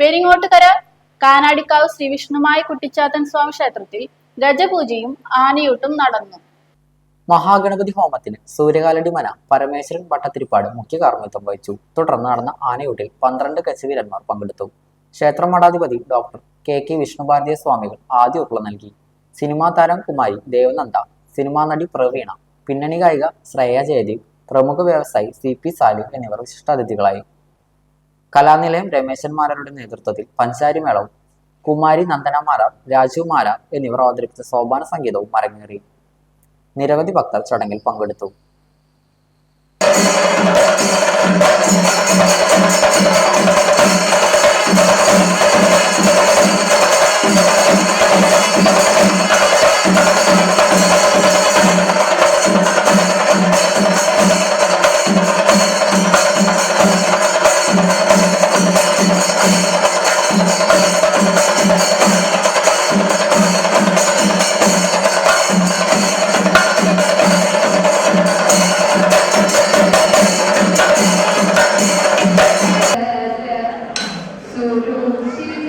പെരിങ്ങോട്ടുകര കാനാടിക്കാവ് ശ്രീ വിഷ്ണുമായ കുട്ടിച്ചാത്തൻ സ്വാമി ക്ഷേത്രത്തിൽ ഗജപൂജയും ആനയൂട്ടും നടന്നു. മഹാഗണപതി ഹോമത്തിന് സൂര്യകാലടി മന പരമേശ്വരൻ ഭട്ടത്തിരിപ്പാട് മുഖ്യ കാർമ്മിത്വം വഹിച്ചു. തുടർന്ന് നടന്ന ആനയൂട്ടിൽ പന്ത്രണ്ട് കശുവീരന്മാർ പങ്കെടുത്തു. ക്ഷേത്ര മഠാധിപതി ഡോക്ടർ കെ കെ വിഷ്ണുഭാരതീയ സ്വാമികൾ ആദ്യ ഉരുള നൽകി. സിനിമാ താരം കുമാരി ദേവനന്ദ സിനിമാ നടി പ്രവീണ പിന്നണി ഗായിക ശ്രേയ ജയദീപ് പ്രമുഖ വ്യവസായി സി പി സാലു എന്നിവർ വിശിഷ്ടാതിഥികളായി. കലാനിലയം രമേശന്മാരുടെ നേതൃത്വത്തിൽ പഞ്ചാരി മേളവും കുമാരി രാജു മാരാർ എന്നിവർ അവതരിപ്പിച്ച സോപാന സംഗീതവും അരങ്ങേറി. നിരവധി ഭക്തർ ചടങ്ങിൽ പങ്കെടുത്തു. 六六七